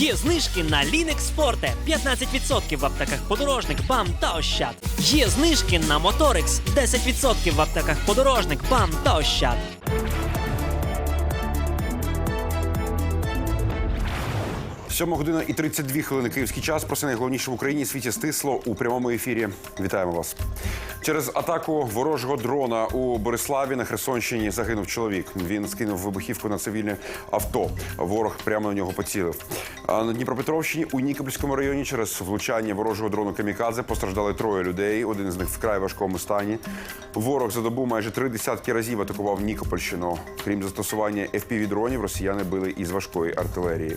Є знижки на Linux Forte 15% в аптеках подорожник, БАМ та Ощад. Є знижки на Моторикс 10% в аптеках подорожник, БАМ та Ощад. Сьома година і 32 хвилини київський час. Про це найголовніше в Україні світі стисло у прямому ефірі. Вітаємо вас. Через атаку ворожого дрона у Бориславі на Херсонщині загинув чоловік. Він скинув вибухівку на цивільне авто. Ворог прямо на нього поцілив. А на Дніпропетровщині у Нікопольському районі через влучання ворожого дрону Камікадзе постраждали троє людей. Один з них вкрай важкому стані. Ворог за добу майже три десятки разів атакував Нікопольщину. Крім застосування fpv дронів росіяни били із важкої артилерії.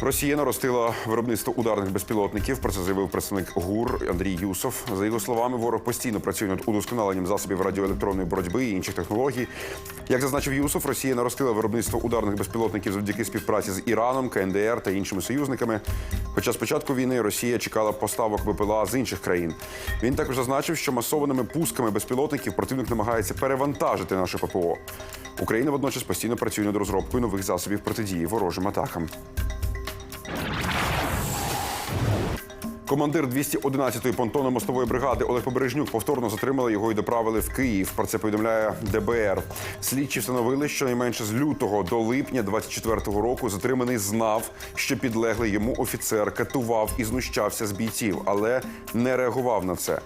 Росія наростила виробництво ударних безпілотників. Про це заявив представник ГУР Андрій Юсов. За його словами, ворог постійно працює над удосконаленням засобів радіоелектронної боротьби і інших технологій. Як зазначив Юсов, Росія наростила виробництво ударних безпілотників завдяки співпраці з Іраном, КНДР та іншими союзниками. Хоча з початку війни Росія чекала поставок БПЛА з інших країн. Він також зазначив, що масованими пусками безпілотників противник намагається перевантажити наше ППО. Україна водночас постійно працює над розробкою нових засобів протидії ворожим атакам. Командир 211-ї понтонно-мостової бригади Олег Побережнюк повторно затримали його і доправили в Київ. Про це повідомляє ДБР. Слідчі встановили, що найменше з лютого до липня 24-го року затриманий знав, що підлеглий йому офіцер катував і знущався з бійців, але не реагував на це.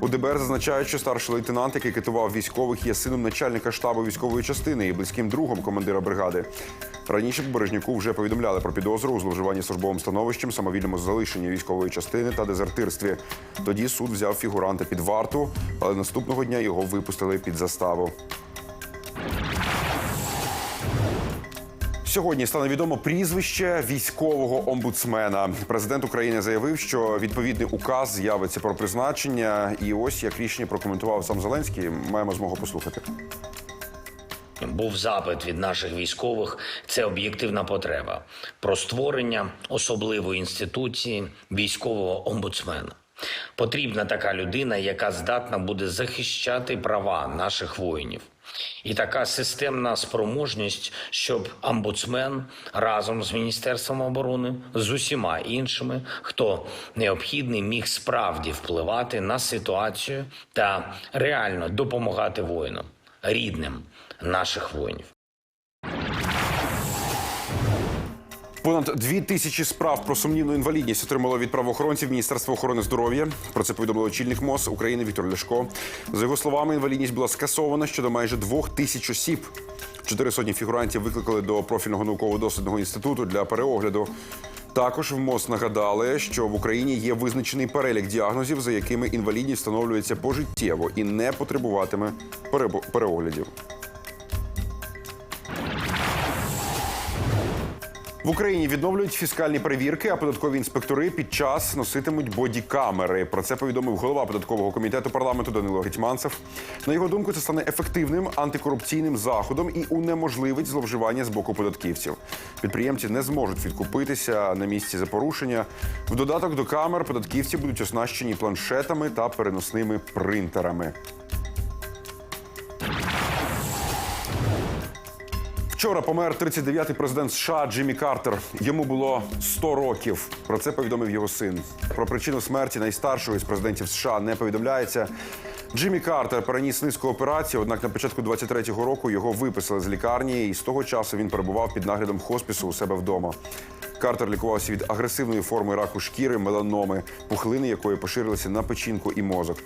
У ДБР зазначають, що старший лейтенант, який катував військових, є сином начальника штабу військової частини і близьким другом командира бригади. Раніше Бережнюку вже повідомляли про підозру у зловживанні службовим становищем, самовільному залишенні військової частини та дезертирстві. Тоді суд взяв фігуранта під варту, але наступного дня його випустили під заставу. Сьогодні стане відомо прізвище військового омбудсмена. Президент України заявив, що відповідний указ з'явиться про призначення. І ось як рішення прокоментував сам Зеленський. Маємо змогу послухати. Був запит від наших військових. Це об'єктивна потреба про створення особливої інституції військового омбудсмена. Потрібна така людина, яка здатна буде захищати права наших воїнів. І така системна спроможність, щоб омбудсмен разом з Міністерством оборони, з усіма іншими, хто необхідний, міг справді впливати на ситуацію та реально допомагати воїнам, рідним наших воїнів. Понад дві тисячі справ про сумнівну інвалідність отримало від правоохоронців Міністерства охорони здоров'я. Про це повідомив очільник МОЗ України Віктор Ляшко. За його словами, інвалідність була скасована щодо майже двох тисяч осіб. Чотири сотні фігурантів викликали до профільного науково-дослідного інституту для переогляду. Також в МОЗ нагадали, що в Україні є визначений перелік діагнозів, за якими інвалідність встановлюється пожиттєво і не потребуватиме переоглядів. В Україні відновлюють фіскальні перевірки, а податкові інспектори під час носитимуть бодікамери. Про це повідомив голова податкового комітету парламенту Данило Гетьманцев. На його думку, це стане ефективним антикорупційним заходом і унеможливить зловживання з боку податківців. Підприємці не зможуть відкупитися на місці за порушення. В додаток до камер податківці будуть оснащені планшетами та переносними принтерами. Вчора помер 39-й президент США Джиммі Картер. Йому було 100 років. Про це повідомив його син. Про причину смерті найстаршого із президентів США не повідомляється. Джиммі Картер переніс низку операцій, однак на початку 23-го року його виписали з лікарні, і з того часу він перебував під наглядом хоспісу у себе вдома. Картер лікувався від агресивної форми раку шкіри, меланоми, пухлини якої поширилися на печінку і мозок.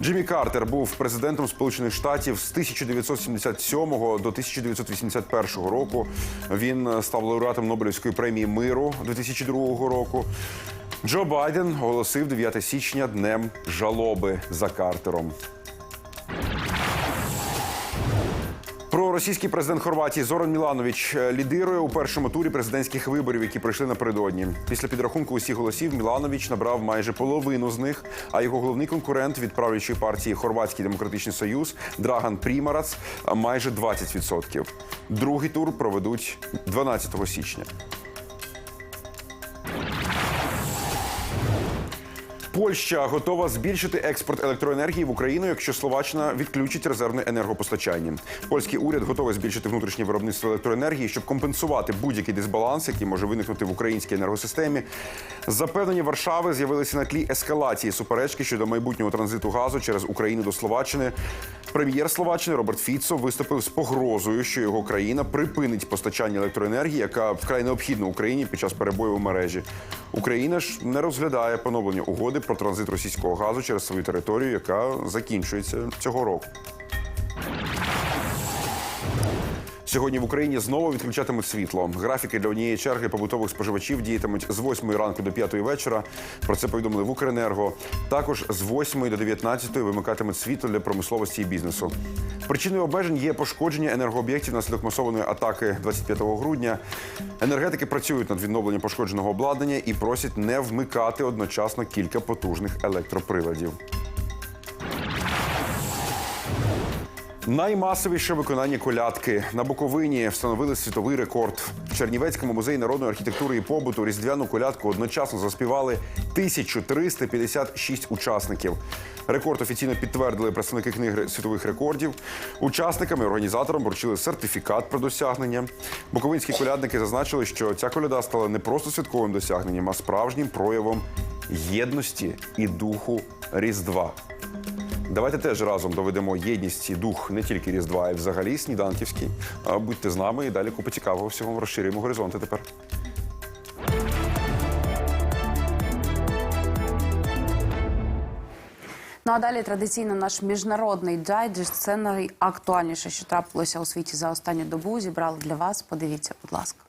Джиммі Картер був президентом Сполучених Штатів з 1977 до 1981 року. Він став лауреатом Нобелівської премії миру 2002 року. Джо Байден оголосив 9 січня днем жалоби за Картером. Проросійський президент Хорватії Зоран Міланович е, лідирує у першому турі президентських виборів, які пройшли напередодні. Після підрахунку усіх голосів Міланович набрав майже половину з них. А його головний конкурент від правлячої партії Хорватський демократичний союз Драган Прімарац е, майже 20%. Другий тур проведуть 12 січня. Польща готова збільшити експорт електроенергії в Україну, якщо Словаччина відключить резервне енергопостачання. Польський уряд готовий збільшити внутрішнє виробництво електроенергії, щоб компенсувати будь-який дисбаланс, який може виникнути в українській енергосистемі. Запевнення Варшави з'явилися на тлі ескалації суперечки щодо майбутнього транзиту газу через Україну до Словаччини. Прем'єр Словаччини Роберт Фіцо виступив з погрозою, що його країна припинить постачання електроенергії, яка вкрай необхідна Україні під час перебою в мережі. Україна ж не розглядає поновлення угоди про транзит російського газу через свою територію, яка закінчується цього року. Сьогодні в Україні знову відключатимуть світло. Графіки для однієї черги побутових споживачів діятимуть з 8 ранку до 5 вечора. Про це повідомили в Укренерго. Також з 8 до 19 вимикатимуть світло для промисловості і бізнесу. Причиною обмежень є пошкодження енергооб'єктів внаслідок масованої атаки 25 грудня. Енергетики працюють над відновленням пошкодженого обладнання і просять не вмикати одночасно кілька потужних електроприладів. Наймасовіше виконання колядки на Буковині встановили світовий рекорд. В Чернівецькому музеї народної архітектури і побуту різдвяну колядку одночасно заспівали 1356 учасників. Рекорд офіційно підтвердили представники книги світових рекордів. Учасникам і організаторам вручили сертифікат про досягнення. Буковинські колядники зазначили, що ця коляда стала не просто святковим досягненням, а справжнім проявом єдності і духу Різдва. Давайте теж разом доведемо єдність і дух не тільки Різдва, а й взагалі сніданківський. Будьте з нами і далі купа цікавого всього розширюємо горизонти тепер. Ну а далі традиційно наш міжнародний дайджест. Це найактуальніше, що трапилося у світі за останню добу. Зібрали для вас. Подивіться, будь ласка.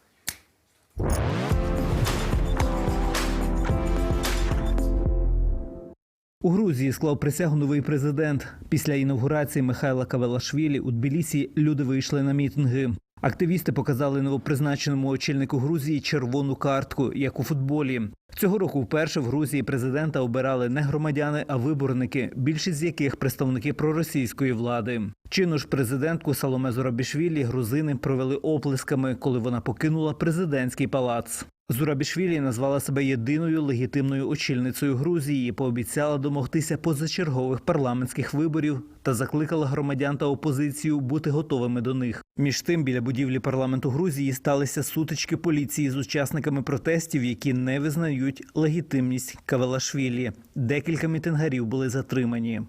У Грузії склав присягу новий президент. Після інавгурації Михайла Кавелашвілі у Тбілісі люди вийшли на мітинги. Активісти показали новопризначеному очільнику Грузії червону картку, як у футболі. Цього року вперше в Грузії президента обирали не громадяни, а виборники, більшість з яких представники проросійської влади. Чинну ж президентку Саломе Зорабішвілі грузини провели оплесками, коли вона покинула президентський палац. Зурабішвілі назвала себе єдиною легітимною очільницею Грузії, пообіцяла домогтися позачергових парламентських виборів та закликала громадян та опозицію бути готовими до них. Між тим, біля будівлі парламенту Грузії сталися сутички поліції з учасниками протестів, які не визнають легітимність Кавелашвілі. Декілька мітингарів були затримані.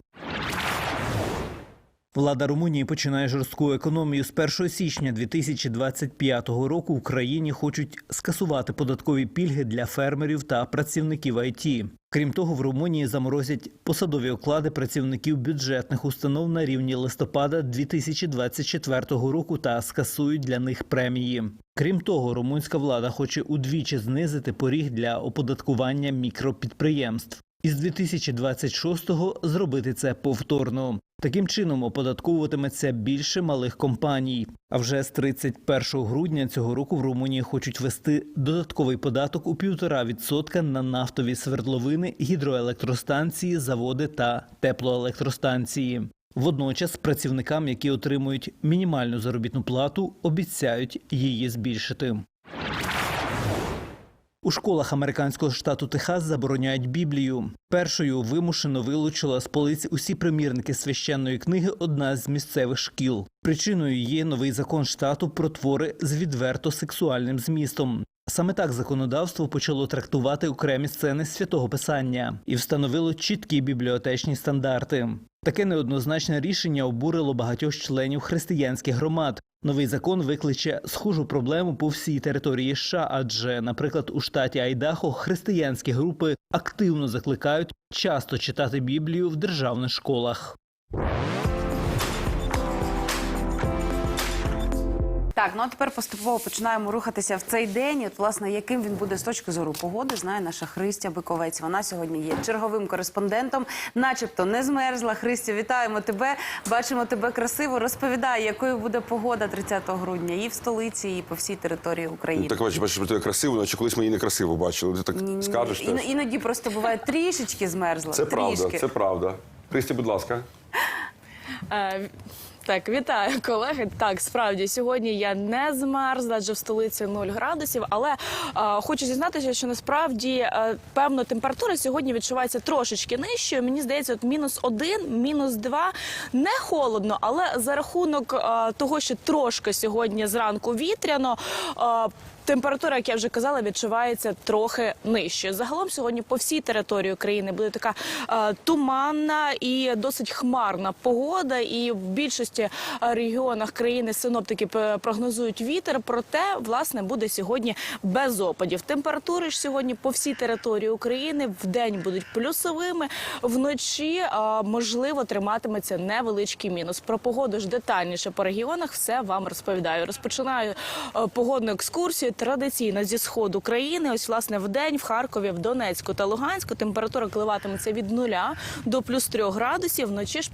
Влада Румунії починає жорстку економію. З 1 січня 2025 року в країні хочуть скасувати податкові пільги для фермерів та працівників ІТ. Крім того, в Румунії заморозять посадові оклади працівників бюджетних установ на рівні листопада 2024 року та скасують для них премії. Крім того, румунська влада хоче удвічі знизити поріг для оподаткування мікропідприємств. Із 2026-го зробити це повторно. Таким чином оподатковуватиметься більше малих компаній. А вже з 31 грудня цього року в Румунії хочуть ввести додатковий податок у 1,5% на нафтові свердловини, гідроелектростанції, заводи та теплоелектростанції. Водночас працівникам, які отримують мінімальну заробітну плату, обіцяють її збільшити. У школах американського штату Техас забороняють Біблію. Першою вимушено вилучила з полиць усі примірники священної книги одна з місцевих шкіл. Причиною є новий закон штату про твори з відверто сексуальним змістом. Саме так законодавство почало трактувати окремі сцени святого писання і встановило чіткі бібліотечні стандарти. Таке неоднозначне рішення обурило багатьох членів християнських громад. Новий закон викличе схожу проблему по всій території США, адже, наприклад, у штаті Айдахо християнські групи активно закликають часто читати Біблію в державних школах. Так, ну а тепер поступово починаємо рухатися в цей день. І, От, власне, яким він буде з точки зору погоди, знає наша Христя Биковець. Вона сьогодні є черговим кореспондентом, начебто не змерзла. Христя, вітаємо тебе. Бачимо тебе красиво. Розповідай, якою буде погода 30 грудня і в столиці, і по всій території України. Так бачиш, бачиш, що тебе красиво, наче колись мені не красиво бачили. Ти так скажеш. Теж. іноді просто буває трішечки змерзла. Це правда, трішки. це правда. Христі, будь ласка. Е, Так, вітаю, колеги. Так, справді сьогодні я не змерзла, адже в столиці 0 градусів. Але а, хочу зізнатися, що насправді а, певно температура сьогодні відчувається трошечки нижчою. Мені здається, от мінус один, мінус два не холодно, але за рахунок а, того, що трошки сьогодні зранку вітряно. А, Температура, як я вже казала, відчувається трохи нижче. Загалом сьогодні по всій території України буде така е, туманна і досить хмарна погода. І в більшості е, регіонах країни синоптики прогнозують вітер. Проте власне буде сьогодні без опадів. Температури ж сьогодні по всій території України в день будуть плюсовими. Вночі е, можливо триматиметься невеличкий мінус. Про погоду ж детальніше по регіонах все вам розповідаю. Розпочинаю е, погодну екскурсію традиційно зі сходу країни. Ось власне в день в Харкові, в Донецьку та Луганську температура коливатиметься від 0 до плюс 3 градусів. Вночі ж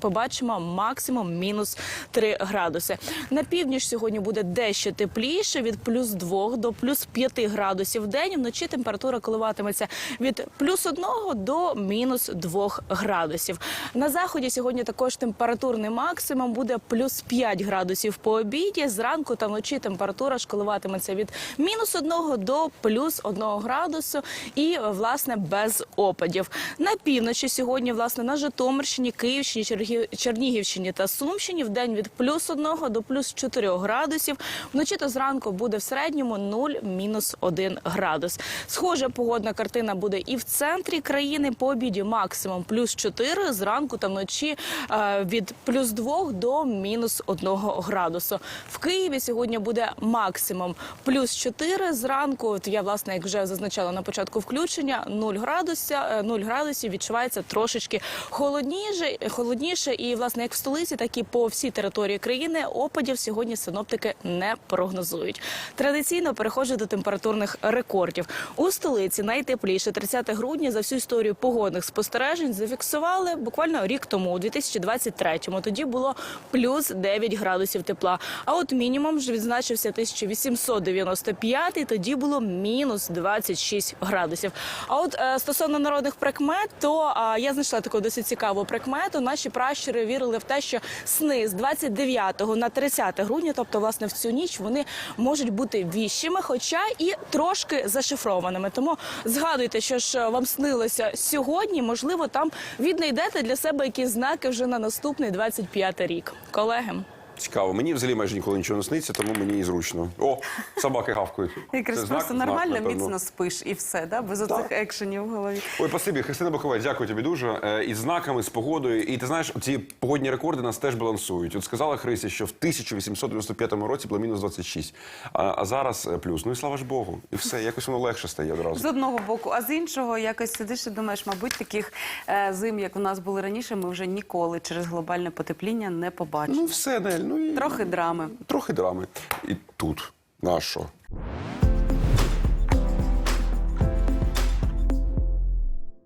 побачимо максимум мінус 3 градуси. На північ сьогодні буде дещо тепліше від плюс 2 до плюс 5 градусів в день. Вночі температура коливатиметься від плюс 1 до мінус 2 градусів. На заході сьогодні також температурний максимум буде плюс 5 градусів по обіді. Зранку та вночі температура ж коливатиметься від мінус 1 до плюс 1 градусу і власне без опадів. На півночі сьогодні, власне, на Житомирщині, Київщині, Чернігівщині та Сумщині в день від плюс 1 до плюс 4 градусів. Вночі та зранку буде в середньому 0 мінус 1 градус. Схожа погодна картина буде і в центрі країни. По обіді максимум плюс 4, зранку та вночі е, від плюс 2 до мінус 1 градусу. В Києві сьогодні буде максимум плюс плюс 4 зранку. От я власне, як вже зазначала на початку включення, 0 градуся, е, 0 градусів відчувається трошечки холодніше, холодніше. І власне, як в столиці, так і по всій території країни опадів сьогодні синоптики не прогнозують. Традиційно переходжу до температурних рекордів у столиці. Найтепліше 30 грудня за всю історію погодних спостережень зафіксували буквально рік тому, у 2023-му. Тоді було плюс 9 градусів тепла. А от мінімум ж відзначився 1890 95-й, тоді було мінус 26 градусів. А от е, стосовно народних прикмет, то я знайшла таку досить цікаву прикмету. Наші пращури вірили в те, що сни з 29 на 30 грудня, тобто власне в цю ніч, вони можуть бути віщими, хоча і трошки зашифрованими. Тому згадуйте, що ж е, вам снилося сьогодні. Можливо, там віднайдете для себе якісь знаки вже на наступний 25 рік, колеги. Цікаво. Мені взагалі майже ніколи нічого не сниться, тому мені і зручно. О, собаки гавкають. Якраз просто нормально, міцно спиш і все, да? без оцих екшенів в голові. Ой, спасибі, Христина Боковець, дякую тобі дуже. Е, І з знаками, з погодою. І ти знаєш, ці погодні рекорди нас теж балансують. От сказала Христя, що в 1895 році було мінус 26, а, а зараз е, плюс. Ну і слава ж Богу. І все, якось воно легше стає одразу. З одного боку, а з іншого якось сидиш і думаєш, мабуть, таких е, зим, як у нас були раніше, ми вже ніколи через глобальне потепління не побачимо. Ну все, Нель, ну і Трохи драми. трохи драми. І тут. На що?